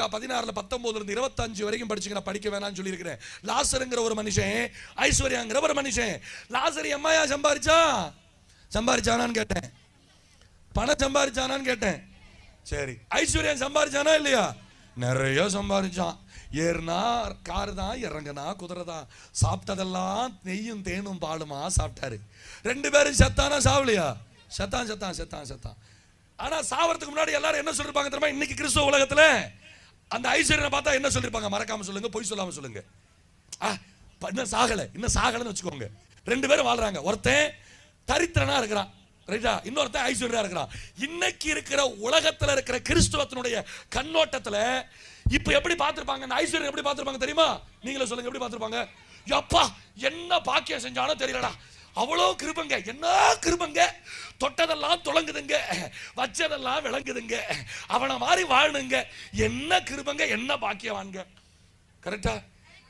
லூக்கா பதினாறுல பத்தொன்பதுல இருந்து இருபத்தஞ்சு வரைக்கும் படிச்சுங்க படிக்க வேணாம்னு சொல்லியிருக்கிறேன். லாசருங்கிற ஒரு மனுஷன் ஐஸ்வர்யாங்கிற ஒரு மனுஷன். லாசர் எம்மாயா சம்பாரிச்சான் சம்பாரிச்சானான்னு கேட்டேன். பணம் சம்பாரிச்சானான்னு கேட்டேன். சரி ஐஸ்வர்யா சம்பாரிச்சானா இல்லையா? நிறைய சம்பாரிச்சான். ஏறுனா கார் தான் இறங்கினா குதிரை தான். சாப்பிட்டதெல்லாம் நெய்யும் தேனும் பாலுமா சாப்பிட்டாரு. ரெண்டு பேரும் செத்தானா சாவலையா? செத்தான் செத்தான் செத்தான் செத்தான். ஆனா சாவறதுக்கு முன்னாடி எல்லாரும் என்ன சொல்லிருப்பாங்க தெரியுமா? இன்னைக்கு கிறிஸ்துவ உலகத்துல அந்த ஐஸ்வர்யனை பார்த்தா என்ன சொல்லிருப்பாங்க? மறக்காம சொல்லுங்க பொய் சொல்லாம சொல்லுங்க. ஆ, இன்னும் சாகலை இன்னும் சாகலைன்னு வச்சுக்கோங்க. ரெண்டு பேரும் வாழ்றாங்க. ஒருத்தன் தரித்திரனா இருக்கிறான் ரைட்டா இன்னொருத்தன் ஐஸ்வர்யா இருக்கிறான். இன்னைக்கு இருக்கிற உலகத்துல இருக்கிற கிறிஸ்துவத்தினுடைய கண்ணோட்டத்துல இப்ப எப்படி பார்த்துருப்பாங்க? அந்த ஐஸ்வர்யம் எப்படி பார்த்துருப்பாங்க தெரியுமா? நீங்களே சொல்லுங்க எப்படி பார்த்திருப்பாங்க? யப்பா என்ன பாக்கியம் செஞ்சானோ தெரியலடா. அவ்வளோ கிருபங்க. என்ன கிருபங்க? தொட்டதெல்லாம் துளங்குதுங்க வச்சதெல்லாம் விளங்குதுங்க. அவனை மாதிரி வாழணுங்க என்ன கிருபங்க? என்ன பாக்கியவான்க கரெக்டா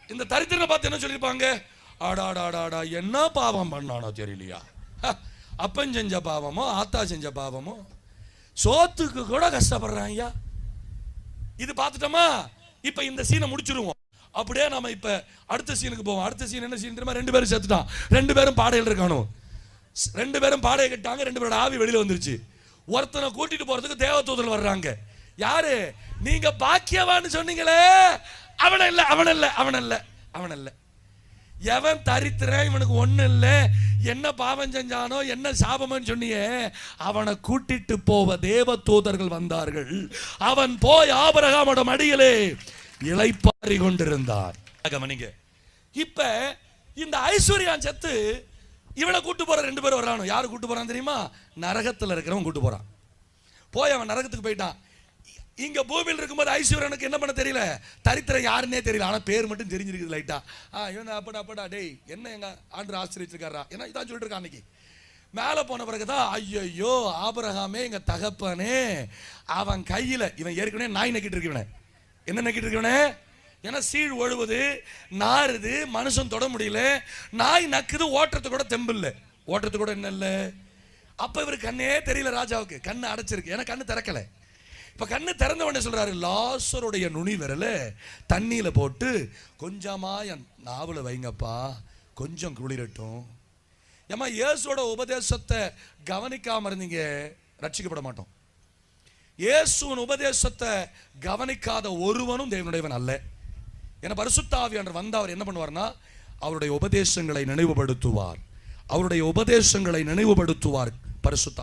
இந்த தரித்திரனை பார்த்து என்ன சொல்லியிருப்பாங்க? ஆடாடாடாடா என்ன பாவம் பண்ணானோ தெரியலையா? அப்பன் செஞ்ச பாவமோ ஆத்தா செஞ்ச பாவமோ? சோத்துக்கு கூட கஷ்டப்படுறான் ஐயா இது பார்த்துட்டோமா? இப்போ இந்த சீனை முடிச்சிருவோம். அப்படியே நம்ம இப்போ அடுத்த சீனுக்கு போவோம். அடுத்த சீன் என்ன சீன் தெரியுமா? ரெண்டு பேரும் செத்துட்டான் ரெண்டு பேரும் பாடையில் இருக்கானோ ரெண்டு பேரும் பாடையை கட்டாங்க ரெண்டு பேரோட ஆவி வெளியில் வந்துருச்சு. ஒருத்தனை கூட்டிட்டு போறதுக்கு தேவதூதர்கள் வர்றாங்க. யாரு? நீங்க பாக்கியவான்னு சொன்னீங்களே. அவன இல்ல அவன இல்ல அவன இல்ல அவன இல்ல. எவன் தரித்திரன் இவனுக்கு ஒண்ணு இல்ல. என்ன பாவம் செஞ்சானோ என்ன சாபம்னு சொன்னியே. அவனை கூட்டிட்டு போவ தேவ தூதர்கள் வந்தார்கள். அவன் போய் ஆபரகாமோட மடியிலே இளைப்பாரி கொண்டிருந்தார் கவனிங்க இப்ப இந்த ஐஸ்வர்யான் செத்து இவனை கூட்டு போற ரெண்டு பேரும் வர்றானோ யாரு கூட்டு போறான் தெரியுமா? நரகத்துல இருக்கிறவன் கூட்டு போறான். போய் அவன் நரகத்துக்கு போயிட்டான். இங்க பூமியில் இருக்கும்போது ஐஸ்வர்யனுக்கு என்ன பண்ண தெரியல? தரித்திரம் யாருன்னே தெரியல. ஆனா பேர் மட்டும் தெரிஞ்சிருக்குது லைட்டா ஆ. இவன் அப்படா அப்படா டேய் என்ன எங்க ஆண்டு ஆசிரியச்சிருக்காரா ஏன்னா இதான் சொல்லிட்டு இருக்கான் அன்னைக்கு. மேலே போன பிறகுதான் ஐயையோ ஆபரகாமே எங்க தகப்பனே. அவன் கையில இவன் ஏற்கனவே நாய் நக்கிட்டு இருக்கு இவனை. என்ன நக்கிட்டு இருக்கு ஏன்னா சீழ் ஒழுவுது நாறுது மனுஷன் தொட முடியல நாய் நக்குது ஓட்டுறது கூட தெம்பு இல்லை ஓட்டுறது கூட என்ன இல்லை? அப்போ இவர் கண்ணே தெரியல ராஜாவுக்கு. கண்ணு அடைச்சிருக்கு. ஏன்னா கண்ணு திறக்கல. இப்போ கண்ணு திறந்த உடனே சொல்கிறாரு லாசருடைய நுனி விரல தண்ணியில் போட்டு கொஞ்சமாக என் நாவல வைங்கப்பா. கொஞ்சம் குளிரட்டும். ஏமா இயேசுவோட உபதேசத்தை கவனிக்காமல் இருந்தீங்க. ரட்சிக்கப்பட மாட்டோம். இயேசுவின் உபதேசத்தை கவனிக்காத ஒருவனும் தேவனுடையவன் அல்ல. என பரிசுத்தாவி என்று வந்து அவர் என்ன பண்ணுவார்னா அவருடைய உபதேசங்களை நினைவுபடுத்துவார். அவருடைய உபதேசங்களை நினைவுபடுத்துவார் பரிசுத்த